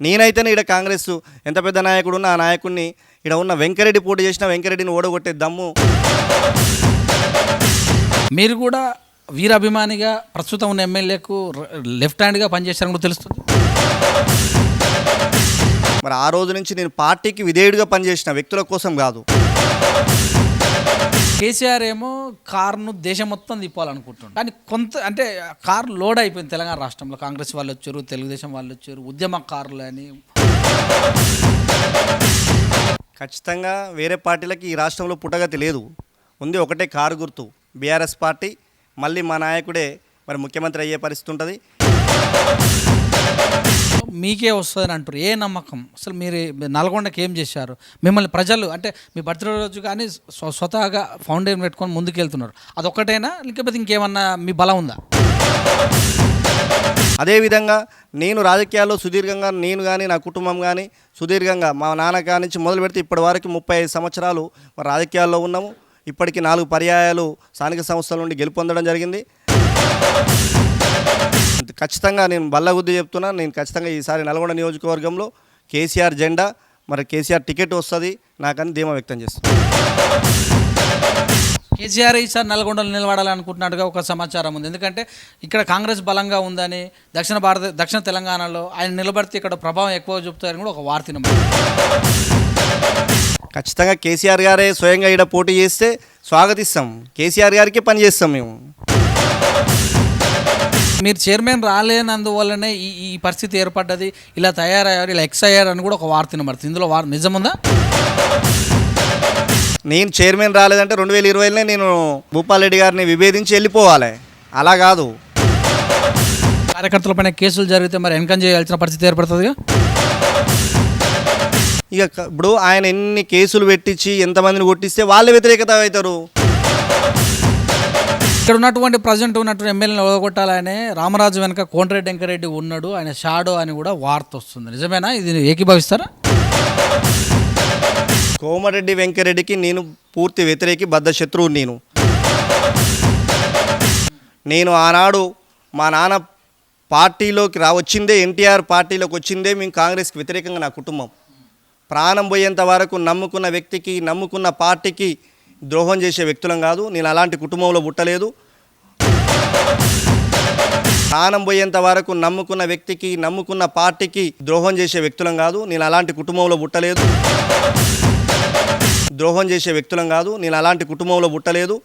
నేనైతేనే ఇక్కడ కాంగ్రెస్ ఎంత పెద్ద నాయకుడు ఉన్న ఆ నాయకుడిని ఇక్కడ ఉన్న వెంకరెడ్డి పోటీ చేసిన వెంకరెడ్డిని ఓడగొట్టే దమ్ము. మీరు కూడా వీరాభిమానిగా ప్రస్తుతం ఉన్న ఎమ్మెల్యేకు లెఫ్ట్ హ్యాండ్గా పనిచేశారని కూడా తెలుస్తుంది. మరి ఆ రోజు నుంచి నేను పార్టీకి విధేయుడిగా పనిచేసిన వ్యక్తుల కోసం కాదు. కేసీఆర్ ఏమో కారును దేశం మొత్తం తిప్పాలనుకుంటున్నాడు కానీ కొంత అంటే కారు లోడ్ అయిపోయింది తెలంగాణ రాష్ట్రంలో. కాంగ్రెస్ వాళ్ళు వచ్చారు తెలుగుదేశం వాళ్ళు వచ్చారు ఉద్యమ కార్లు అని. ఖచ్చితంగా వేరే పార్టీలకి ఈ రాష్ట్రంలో పుట్టగతి లేదు. ఉంది ఒకటే కారు గుర్తు బీఆర్ఎస్ పార్టీ. మళ్ళీ మా నాయకుడే మరి ముఖ్యమంత్రి అయ్యే పరిస్థితి ఉంటుంది. మీకే వస్తుందని అంటారు ఏ నమ్మకం? అసలు మీరు నల్గొండకి ఏం చేశారు? మిమ్మల్ని ప్రజలు అంటే మీ బర్త్డే రోజు కానీ స్వ- స్వతహాగా ఫౌండేషన్ పెట్టుకొని ముందుకు వెళ్తున్నారు అదొక్కటేనా? లేకపోతే ఇంకేమన్నా మీ బలం ఉందా? అదేవిధంగా నేను రాజకీయాల్లో సుదీర్ఘంగా నేను కానీ నా కుటుంబం కానీ సుదీర్ఘంగా మా నాన్న కాడి నుంచి మొదలు పెడితే ఇప్పటి వరకు ముప్పై ఐదు సంవత్సరాలు రాజకీయాల్లో ఉన్నాము. ఇప్పటికి నాలుగు పర్యాయాలు స్థానిక సంస్థల నుండి గెలుపొందడం జరిగింది. ఖచ్చితంగా నేను బల్లగుద్ది చెప్తున్నా నేను ఖచ్చితంగా ఈసారి నల్గొండ నియోజకవర్గంలో కేసీఆర్ జెండా మరి కేసీఆర్ టికెట్ వస్తుంది నాకని ధీమా వ్యక్తం చేస్తున్నాను కేసీఆర్ ఈసారి నల్గొండలో నిలబడాలనుకుంటున్నట్టుగా ఒక సమాచారం ఉంది. ఎందుకంటే ఇక్కడ కాంగ్రెస్ బలంగా ఉందని దక్షిణ భారత దక్షిణ తెలంగాణలో ఆయన నిలబడితే ఇక్కడ ప్రభావం ఎక్కువ చూపుతారని కూడా ఒక వార్త. ఖచ్చితంగా కేసీఆర్ గారే స్వయంగా ఈడ పోటీ చేస్తే స్వాగతిస్తాం. కేసీఆర్ గారికి పని చేస్తాం మేము. మీరు చైర్మన్ రాలేనందువల్లనే ఈ ఈ పరిస్థితి ఏర్పడ్డది. ఇలా తయారయ్యారు ఇలా ఎక్స్ అయ్యారు అని కూడా ఒక వార్త వినబడుతుంది. ఇందులో వార్ నిజముందా? నేను చైర్మన్ రాలేదంటే రెండు వేల ఇరవైలోనే నేను భూపాల్ రెడ్డి గారిని విభేదించి వెళ్ళిపోవాలి. అలా కాదు. కార్యకర్తలపైన కేసులు జరిగితే మరి ఎన్కం చేయాల్సిన పరిస్థితి ఏర్పడుతుందిగా? ఇక ఇప్పుడు ఆయన ఎన్ని కేసులు పెట్టించి ఎంతమందిని కొట్టిస్తే వాళ్ళే వ్యతిరేకత అవుతారు. ఇక్కడ ఉన్నటువంటి ప్రజెంట్ ఉన్నటువంటి ఎమ్మెల్యేని ఓడగొట్టాలనే రామరాజు వెనక కోనరెడ్డి వెంకరెడ్డి ఉన్నాడు. ఆయన షాడో అని కూడా వార్త వస్తుంది. నిజమేనా? ఇది ఏకీభవిస్తారా కోమరెడ్డి వెంకరెడ్డికి నేను పూర్తి వ్యతిరేకి బద్ధ శత్రువు నేను. నేను ఆనాడు మా నాన్న పార్టీలోకి రా వచ్చిందే ఎన్టీఆర్ పార్టీలోకి వచ్చిందే మేము కాంగ్రెస్కి వ్యతిరేకంగా నా కుటుంబం. ప్రాణం పోయేంత వరకు నమ్ముకున్న వ్యక్తికి నమ్ముకున్న పార్టీకి ద్రోహం చేసే వ్యక్తులం కాదు. నేను అలాంటి కుటుంబంలో పుట్టలేదు. ప్రాణం పోయేంత వరకు నమ్ముకున్న వ్యక్తికి నమ్ముకున్న పార్టీకి ద్రోహం చేసే వ్యక్తులం కాదు. నేను అలాంటి కుటుంబంలో పుట్టలేదు. ద్రోహం చేసే వ్యక్తులం కాదు. నేను అలాంటి కుటుంబంలో పుట్టలేదు.